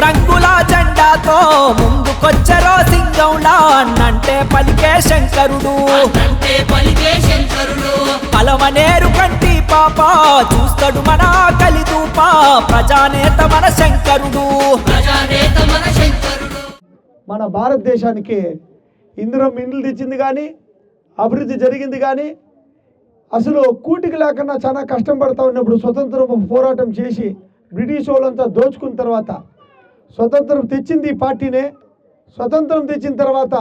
అదిగో ముందుకొచ్చరో సింగంలా అన్నంటే పలికే శంకరుడు. అంటే పలికే శంకరుడు. పలమనేరు కంటి పాప చూస్తాడు మన కలిదూప ప్రజానేత మన శంకరుడు. ప్రజానేత మన శంకరుడు. మన భారతదేశానికి ఇందులో మిండ్లు తెచ్చింది కానీ అభివృద్ధి జరిగింది కానీ అసలు కూటికి లేకుండా చాలా కష్టం పడతా ఉన్నప్పుడు స్వతంత్రం పోరాటం చేసి బ్రిటిష్ వాళ్ళంతా దోచుకున్న తర్వాత స్వతంత్రం తెచ్చింది ఈ పార్టీనే. స్వతంత్రం తెచ్చిన తర్వాత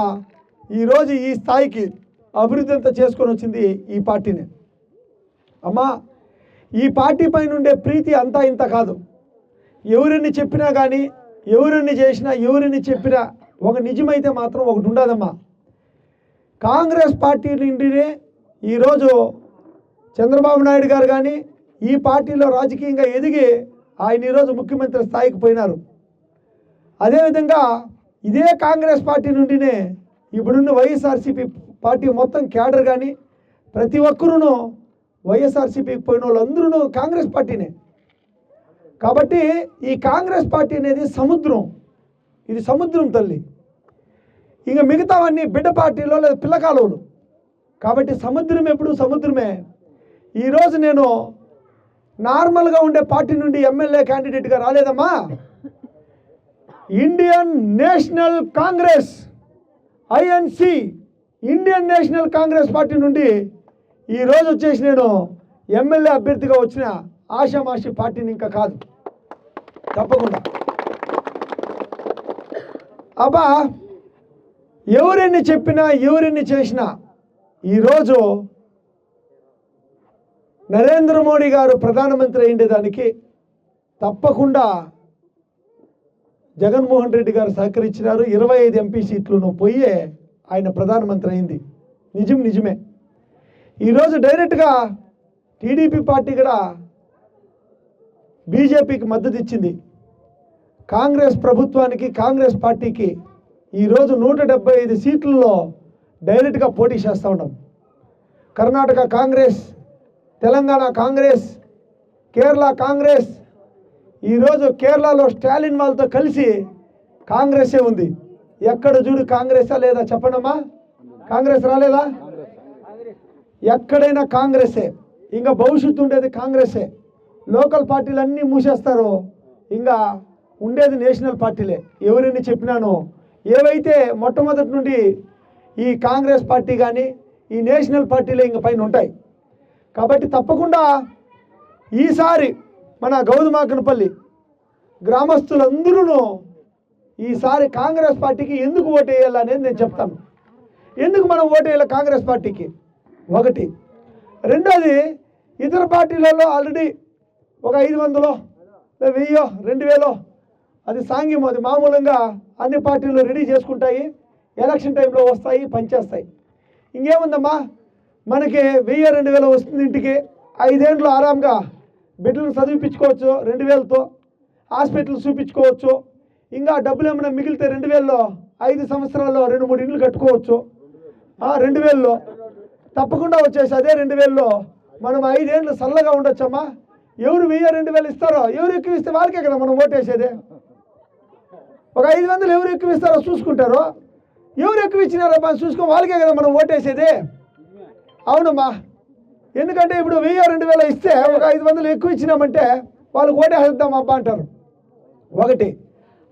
ఈరోజు ఈ స్థాయికి అభివృద్ధి అంతా చేసుకొని వచ్చింది ఈ పార్టీనే. అమ్మా ఈ పార్టీ పైన ఉండే ప్రీతి అంతా ఇంత కాదు. ఎవరిని చెప్పినా కానీ ఎవరిని చేసినా ఎవరిని చెప్పినా ఒక నిజమైతే మాత్రం ఒకటి ఉండదమ్మా. కాంగ్రెస్ పార్టీ నుండినే ఈరోజు చంద్రబాబు నాయుడు గారు కానీ ఈ పార్టీలో రాజకీయంగా ఎదిగి ఆయన ఈరోజు ముఖ్యమంత్రి స్థాయికి పోయినారు. అదేవిధంగా ఇదే కాంగ్రెస్ పార్టీ నుండినే ఇప్పుడున్న వైఎస్ఆర్సీపీ పార్టీ మొత్తం క్యాడర్ కానీ ప్రతి ఒక్కరూ వైఎస్ఆర్సీపీకి పోయిన వాళ్ళందరూ కాంగ్రెస్ పార్టీనే. కాబట్టి ఈ కాంగ్రెస్ పార్టీ అనేది సముద్రం. ఇది సముద్రం తల్లి. ఇంకా మిగతావన్నీ బిడ్డ పార్టీలో లేదా పిల్ల కాబట్టి సముద్రం ఎప్పుడు సముద్రమే. ఈరోజు నేను నార్మల్గా ఉండే పార్టీ నుండి ఎమ్మెల్యే క్యాండిడేట్గా రాలేదమ్మా. Indian National Congress INC Indian National Congress party నుండి ఈరోజు వచ్చేసి నేను ఎమ్మెల్యే అభ్యర్థిగా వచ్చిన ఆషామాషి పార్టీని ఇంకా కాదు. తప్పకుండా. అబ్బా ఎవరెన్ని చెప్పినా ఎవరెన్ని చేసినా ఈరోజు నరేంద్ర మోడీ గారు ప్రధానమంత్రి అయ్యేదానికి తప్పకుండా జగన్మోహన్ రెడ్డి గారు సహకరించినారు. ఇరవై ఐదు ఎంపీ సీట్లను పోయే ఆయన ప్రధానమంత్రి అయింది. నిజం నిజమే. ఈరోజు డైరెక్ట్గా టీడీపీ పార్టీ కూడా బీజేపీకి మద్దతు ఇచ్చింది. కాంగ్రెస్ ప్రభుత్వానికి కాంగ్రెస్ పార్టీకి ఈరోజు నూట డెబ్బై ఐదు సీట్లలో డైరెక్ట్గా పోటీ చేస్తూ ఉన్నాం. కర్ణాటక కాంగ్రెస్ తెలంగాణ కాంగ్రెస్ కేరళ కాంగ్రెస్ ఈరోజు కేరళలో స్టాలిన్ వాళ్ళతో కలిసి కాంగ్రెసే ఉంది. ఎక్కడ చూడు కాంగ్రెసా లేదా చెప్పండమ్మా కాంగ్రెస్ రాలేదా? ఎక్కడైనా కాంగ్రెసే. ఇంకా భవిష్యత్తు ఉండేది కాంగ్రెసే. లోకల్ పార్టీలు అన్నీ మూసేస్తారు ఇంకా ఉండేది నేషనల్ పార్టీలే. ఎవరిని చెప్పినానో. ఏవైతే మొట్టమొదటి నుండి ఈ కాంగ్రెస్ పార్టీ కానీ ఈ నేషనల్ పార్టీలే ఇంక పైన ఉంటాయి. కాబట్టి తప్పకుండా ఈసారి మన గౌతమాకనపల్లి గ్రామస్తులందరూ ఈసారి కాంగ్రెస్ పార్టీకి ఎందుకు ఓటు వేయాలనేది నేను చెప్తాను. ఎందుకు మనం ఓటు వేయాలి కాంగ్రెస్ పార్టీకి? ఒకటి. రెండోది ఇతర పార్టీలలో ఆల్రెడీ ఒక ఐదు వందలో వెయ్యో రెండు వేలో అది సాంగ్యం అది మామూలుగా అన్ని పార్టీలు రెడీ చేసుకుంటాయి. ఎలక్షన్ టైంలో వస్తాయి పనిచేస్తాయి. ఇంకేముందమ్మా? మనకి వెయ్యి రెండు వేలు వస్తుంది ఇంటికి. ఐదేండ్లు ఆరాంగా బిడ్డలు చదివిపించుకోవచ్చు రెండు వేలతో హాస్పిటల్ చూపించుకోవచ్చు. ఇంకా డబ్బులు ఏమైనా మిగిలితే రెండు వేల్లో ఐదు సంవత్సరాల్లో రెండు మూడు ఇండ్లు కట్టుకోవచ్చు. రెండు వేల్లో తప్పకుండా వచ్చేసి అదే రెండు వేల్లో మనం ఐదేళ్ళు చల్లగా ఉండొచ్చమ్మా. ఎవరు వెయ్యి రెండు వేలు ఇస్తారో ఎవరు ఎక్కువ ఇస్తే వాళ్ళకే కదా మనం ఓటేసేది. ఒక ఐదు వందలు ఎవరు ఎక్కువ ఇస్తారో చూసుకుంటారో. ఎవరు ఎక్కువ ఇచ్చినారో మనం చూసుకో వాళ్ళకే కదా మనం ఓటేసేది. అవునమ్మా. ఎందుకంటే ఇప్పుడు వెయ్యి రెండు వేల ఇస్తే ఒక ఐదు వందలు ఎక్కువ ఇచ్చినామంటే వాళ్ళు ఓటేసేద్దాం అబ్బా అంటారు. ఒకటి.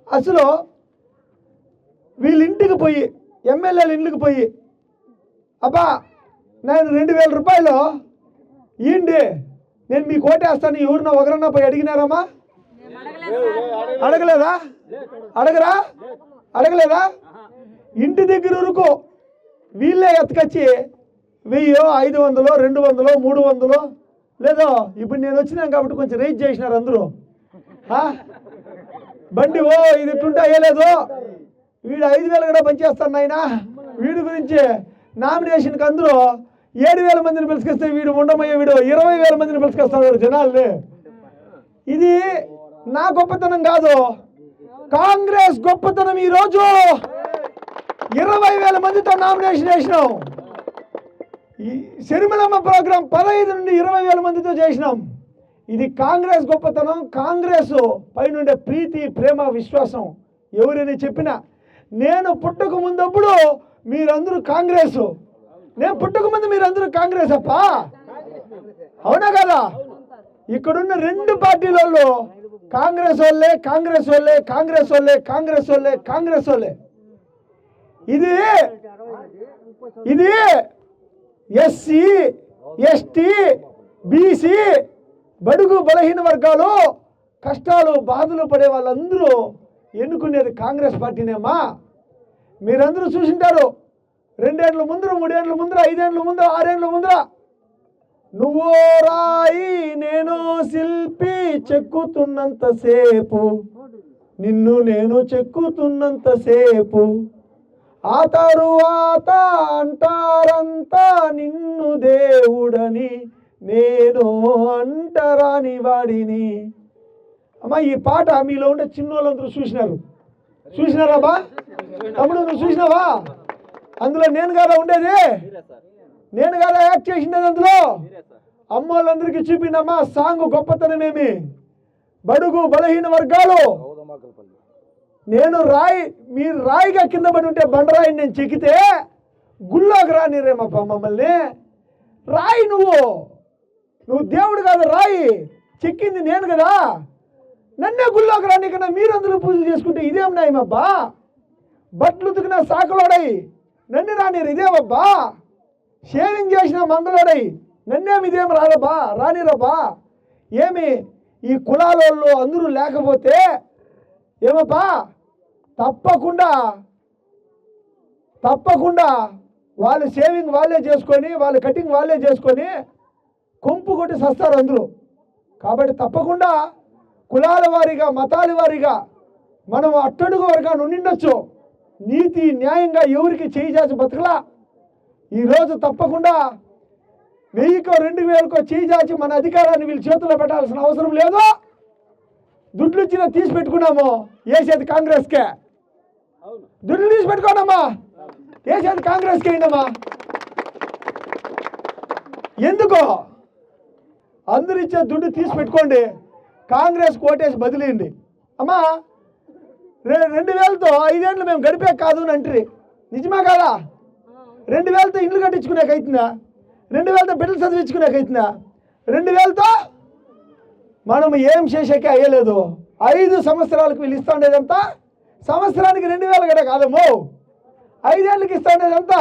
అసలు వీళ్ళ ఇంటికి పోయి ఎమ్మెల్యేల ఇంటికి పోయి అబ్బా నేను రెండు వేల రూపాయలు ఇయ్యండి నేను మీకు ఓటేస్తాను ఎవరినో ఒకరన్నా పోయి అడిగినారమ్మా? అడగలేదా? అడగరా? అడగలేదా? ఇంటి దగ్గర వరకు వీళ్ళే ఎత్తుకొచ్చి వెయ్యో ఐదు వందలు రెండు వందలు మూడు వందలు? లేదో ఇప్పుడు నేను వచ్చినాను కాబట్టి కొంచెం రేట్ చేసినారు అందరూ. బండి ఓ ఇది ఇట్టుంటే అయ్యలేదు. వీడు ఐదు వేలు కూడా పనిచేస్తాను నాయన. వీడి గురించి నామినేషన్కి అందరూ ఏడు వేల మందిని పిలుచుకొస్తే వీడు ఉండమయ్యే వీడు ఇరవై వేల మందిని పిలుచుకొస్తాడు జనాల్ని. ఇది నా గొప్పతనం కాదు. కాంగ్రెస్ గొప్పతనం ఈరోజు. ఇరవై వేల మందితో నామినేషన్ వేసినాం. శరిమలమ్మ ప్రోగ్రాం పదహైదు నుండి ఇరవై వేల మందితో చేసినాం. ఇది కాంగ్రెస్ గొప్పతనం. కాంగ్రెస్ పైనుండే ప్రీతి ప్రేమ విశ్వాసం ఎవరైనా చెప్పినా నేను పుట్టక ముందప్పుడు మీరందరూ కాంగ్రెస్. నేను పుట్టక ముందు మీరందరూ కాంగ్రెస్ అప్ప? అవునా కదా? ఇక్కడున్న రెండు పార్టీలలో కాంగ్రెస్ వాళ్ళే కాంగ్రెస్ వాళ్ళే కాంగ్రెస్ వాళ్ళే కాంగ్రెస్ వాళ్ళే కాంగ్రెస్ వాళ్ళే. ఇది ఇది ఎస్సీ ఎస్టీ బీసీ బడుగు బలహీన వర్గాలు కష్టాలు బాధలు పడే వాళ్ళందరూ ఎన్నుకునేది కాంగ్రెస్ పార్టీనేమా? మీరందరూ చూసింటారు. రెండేళ్ళ ముందర మూడేళ్ళ ముందర ఐదేళ్ళ ముందర ఆరేళ్ళ ముందర. నువ్వో రాయి నేను శిల్పి చెక్కుతున్నంతసేపు నిన్ను నేను చెక్కుతున్నంతసేపు ఆ తరువాత అంటారంతా నిన్ను దేవుడని నేను అంటరాని వాడిని. అమ్మా ఈ పాట మీలో ఉండే చిన్నోళ్ళందరూ చూసినారు. చూసినారా బా తమ్ముడు నువ్వు చూసినావా? అందులో నేను కదా ఉండేది? నేను కదా యాక్ట్ చేసినది అందులో? అమ్మోళ్ళందరికీ చూపినమ్మా సాంగ్ గొప్పతనమేమి? బడుగు బలహీన వర్గాలు? నేను రాయి మీరు రాయిగా కింద పడి ఉంటే బండరాయిని నేను చెక్కితే గుళ్ళోకి రానిరేమప్ప మమ్మల్ని. రాయి నువ్వు. నువ్వు దేవుడు కాదు రాయి. చెక్కింది నేను కదా. నన్నే గుళ్ళోకి రాని కన్నా మీరందరూ పూజలు చేసుకుంటే ఇదేం నాయమబ్బా బట్టలు ఉతికిన సాకలోడై నన్ను రానిరు ఇదేమబ్బా? షేవింగ్ చేసిన మంగళోడై నన్నేం ఇదేం రాదబ్బా రానిరబ్బా? ఏమి? ఈ కులాలలో అందరూ లేకపోతే ఏమప్పా తప్పకుండా తప్పకుండా వాళ్ళు సేవింగ్ వాళ్ళే చేసుకొని వాళ్ళు కటింగ్ వాళ్ళే చేసుకొని కొంపు కొట్టి సస్తారు అందరూ. కాబట్టి తప్పకుండా కులాల వారీగా మతాల వారిగా మనం అట్టడుగు వరగా నుండిండొచ్చు నీతి న్యాయంగా ఎవరికి చేయి చాచి బతకలా? ఈరోజు తప్పకుండా వెయ్యికో రెండు వేలకో చేయి చాచి మన అధికారాన్ని వీళ్ళ చేతుల్లో పెట్టాల్సిన అవసరం లేదు. దుడ్లు ఇచ్చిన తీసి పెట్టుకున్నాము వేసేది కాంగ్రెస్కే. దుడ్లు తీసి పెట్టుకోండమ్మా. వేసేది కాంగ్రెస్కి అయిందమ్మా ఎందుకో? అందరు ఇచ్చే దుడ్డు తీసి పెట్టుకోండి. కాంగ్రెస్ కోటేసి బదిలీయండి. అమ్మా రే రెండు వేలతో ఐదేళ్ళు మేము గడిపే కాదు అని అంటారు నిజమా కాదా? రెండు వేలతో ఇల్లు కట్టించుకునేకి అవుతుందా రెండు వేలతో బిడ్డలు చదివించుకునేకి అవుతుందా రెండు వేలతో మనం ఏం చేసేకే అయ్యలేదు. ఐదు సంవత్సరాలకు వీళ్ళు ఇస్తా ఉండేదంతా సంవత్సరానికి రెండు వేలు కూడా కాదమ్మో ఐదేళ్ళకి ఇస్తా ఉండేదంతా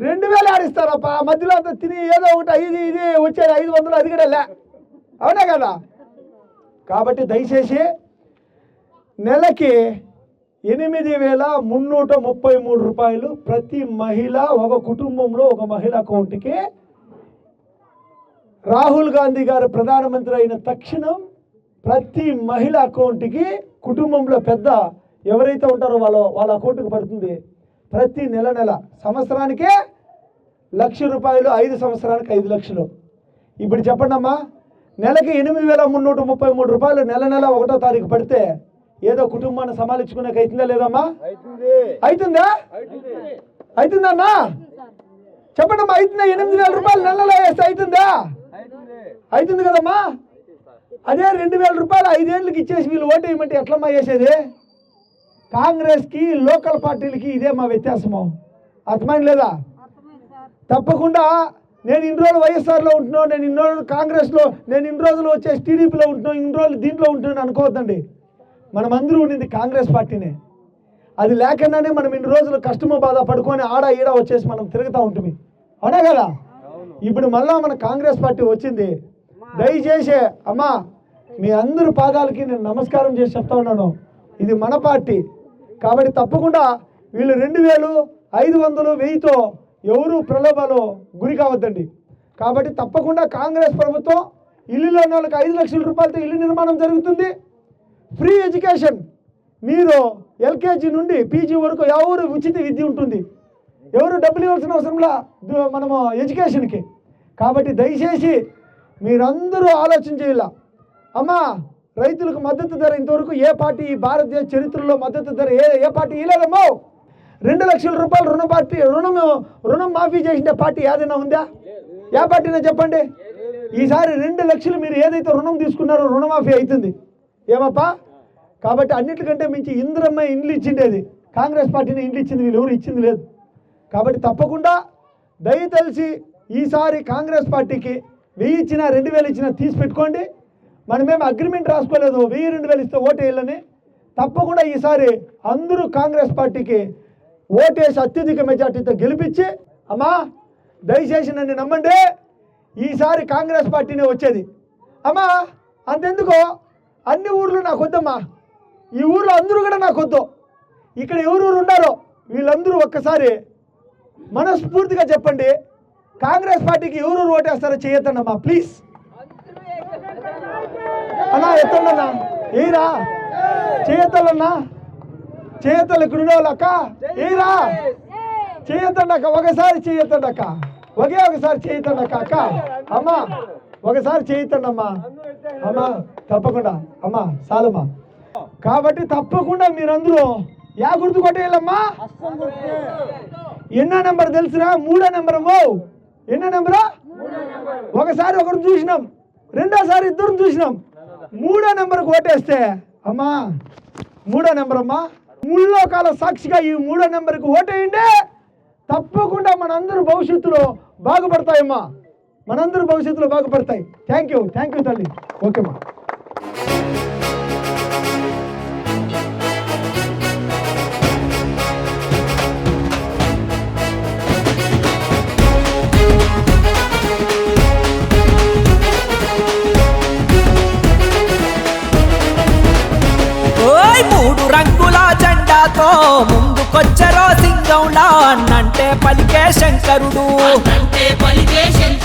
రెండు వేలు ఆడిస్తారప్ప మధ్యలో అంతా తిని ఏదో ఒకటి ఐదు ఇది వచ్చేది ఐదు వందలు అది కూడా లే. అవునా కదా? కాబట్టి దయచేసి నెలకి ఎనిమిది వేల మున్నూట ముప్పై మూడు రూపాయలు ప్రతి మహిళ ఒక కుటుంబంలో ఒక మహిళ అకౌంట్కి రాహుల్ గాంధీ గారు ప్రధానమంత్రి అయిన తక్షణం ప్రతి మహిళ అకౌంట్కి కుటుంబంలో పెద్ద ఎవరైతే ఉంటారో వాళ్ళ వాళ్ళ అకౌంట్కి పడుతుంది ప్రతి నెల నెల సంవత్సరానికే లక్ష రూపాయలు ఐదు సంవత్సరానికి ఐదు లక్షలు. ఇప్పుడు చెప్పండి అమ్మా నెలకి ఎనిమిది వేల మున్నూట ముప్పై మూడు రూపాయలు నెల నెల ఒకటో తారీఖు పడితే ఏదో కుటుంబాన్ని సమాలించుకునే అవుతుందా లేదమ్మా అవుతుందా. అవుతుందమ్మా చెప్పండి అమ్మా అవుతుందా? ఎనిమిది వేల రూపాయలు నెలలో వేస్తే అవుతుందా? అవుతుంది. కదమ్మా. అదే రెండు వేల రూపాయలు ఐదేళ్ళకి ఇచ్చేసి వీళ్ళు ఓటు వేయమంటే ఎట్లమ్మా వేసేది కాంగ్రెస్కి లోకల్ పార్టీలకి ఇదే మా వ్యత్యాసము. అర్థమైంది లేదా? తప్పకుండా నేను ఇన్ని రోజులు వైఎస్ఆర్లో ఉంటున్నాను నేను ఇన్ని రోజులు కాంగ్రెస్లో నేను ఇన్ని రోజులు వచ్చేసి టీడీపీలో ఉంటున్నాను ఇన్ని రోజులు దీంట్లో ఉంటున్నాను అనుకోవద్దండి. మనం అందరూ ఉండింది కాంగ్రెస్ పార్టీనే. అది లేకుండానే మనం ఇన్ని రోజులు కష్టమో బాధ పడుకొని ఆడ ఈడ వచ్చేసి మనం తిరుగుతూ ఉంటుంది అవునా కదా? ఇప్పుడు మళ్ళా మన కాంగ్రెస్ పార్టీ వచ్చింది. దయచేసి అమ్మా మీ అందరి పాదాలకి నేను నమస్కారం చేసి చెప్తా ఉన్నాను. ఇది మన పార్టీ. కాబట్టి తప్పకుండా వీళ్ళు రెండు వేలు ఐదు వందలు వెయ్యితో ఎవరు ప్రలోభాలు గురి కావద్దండి. కాబట్టి తప్పకుండా కాంగ్రెస్ ప్రభుత్వం ఇల్లులో వాళ్ళకి ఐదు లక్షల రూపాయలతో ఇల్లు నిర్మాణం జరుగుతుంది. Free education. మీరు ఎల్కేజీ నుండి పీజీ వరకు ఎవరు ఉచిత విద్య ఉంటుంది. ఎవరు డబ్బులు ఇవ్వాల్సిన అవసరంలా దు- మనము ఎడ్యుకేషన్కి. కాబట్టి దయచేసి మీరందరూ ఆలోచన చేయాల? అమ్మా! రైతులకు మద్దతు ధర ఇంతవరకు ఏ పార్టీ ఈ భారతదేశ చరిత్రలో మద్దతు ధర ఏ ఏ పార్టీ ఇవ్వలేదమ్మో? రెండు లక్షల రూపాయలు రుణ పార్టీ రుణం రుణం మాఫీ చేసిన పార్టీ ఏదైనా ఉందా? ఏ పార్టీనా చెప్పండి? ఈసారి రెండు లక్షలు మీరు ఏదైతే రుణం తీసుకున్నారో రుణమాఫీ అవుతుంది. ఏమప్పా? కాబట్టి అన్నిటికంటే మించి ఇంద్రమ్మ ఇండ్లు ఇచ్చిండేది. కాంగ్రెస్ పార్టీని ఇండ్లు ఇచ్చింది వీళ్ళు ఎవరు ఇచ్చింది లేదు. కాబట్టి తప్పకుండా దయతలిసి ఈసారి కాంగ్రెస్ పార్టీకి వెయ్యి ఇచ్చినా రెండు వేలు ఇచ్చినా తీసి పెట్టుకోండి మనమేమి అగ్రిమెంట్ రాసుకోలేదు. వెయ్యి రెండు వేలు ఇస్తే ఓటు వేయాలని తప్పకుండా ఈసారి అందరూ కాంగ్రెస్ పార్టీకి ఓటేసి అత్యధిక మెజార్టీతో గెలిపించి అమ్మా దయచేసి నన్ను నమ్మండి. ఈసారి కాంగ్రెస్ పార్టీనే వచ్చేది. అమ్మా అంతెందుకో? అన్ని ఊర్లు నాకు వద్దమ్మా. ఈ ఊర్లో అందరూ కూడా నాకు వద్దు. ఇక్కడ ఎవరెవరు ఉన్నారో వీళ్ళందరూ ఒక్కసారి మనస్ఫూర్తిగా చెప్పండి. కాంగ్రెస్ పార్టీకి ఎవరు ఓటేస్తారో చేయొద్దన్నమ్మా ప్లీజ్. అన్నా ఎత్తండన్నా ఏరా చేయొద్దలన్నా చేయొద్దలు ఇక్కడ ఉండే వాళ్ళక్క ఏరా చేయొద్దండక్క ఒకసారి చేయొద్దండక్క ఒకే ఒకసారి చేయొద్దండక్క అక్క. అమ్మా ఒకసారి చేయొద్దండమ్మా అమ్మా తప్పకుండా. అమ్మా చాలమ్మా. కాబట్టి తప్పకుండా మీరందరూ యా గుర్తు కొట్టేయాలమ్మా. ఎన్నో నెంబర్ తెలుసురా? మూడో నెంబర్ అమ్మో ఎన్నో నెంబరా? ఒకసారి ఒకరు చూసినాం. రెండోసారి ఇద్దరు చూసినాం. మూడో నెంబర్కి ఓటేస్తే అమ్మా మూడో నెంబర్ అమ్మా ముల్లోకాల సాక్షిగా ఈ మూడో నెంబర్కి ఓటేయండి. తప్పకుండా మనందరూ భవిష్యత్తులో బాగుపడతాయమ్మా. మనందరూ భవిష్యత్తులో బాగుపడతాయి. థ్యాంక్ యూ థ్యాంక్ యూ తల్లి. ఓకేమ్మా పలికే శంకరుడు. అంటే పలికే శంకరుడు.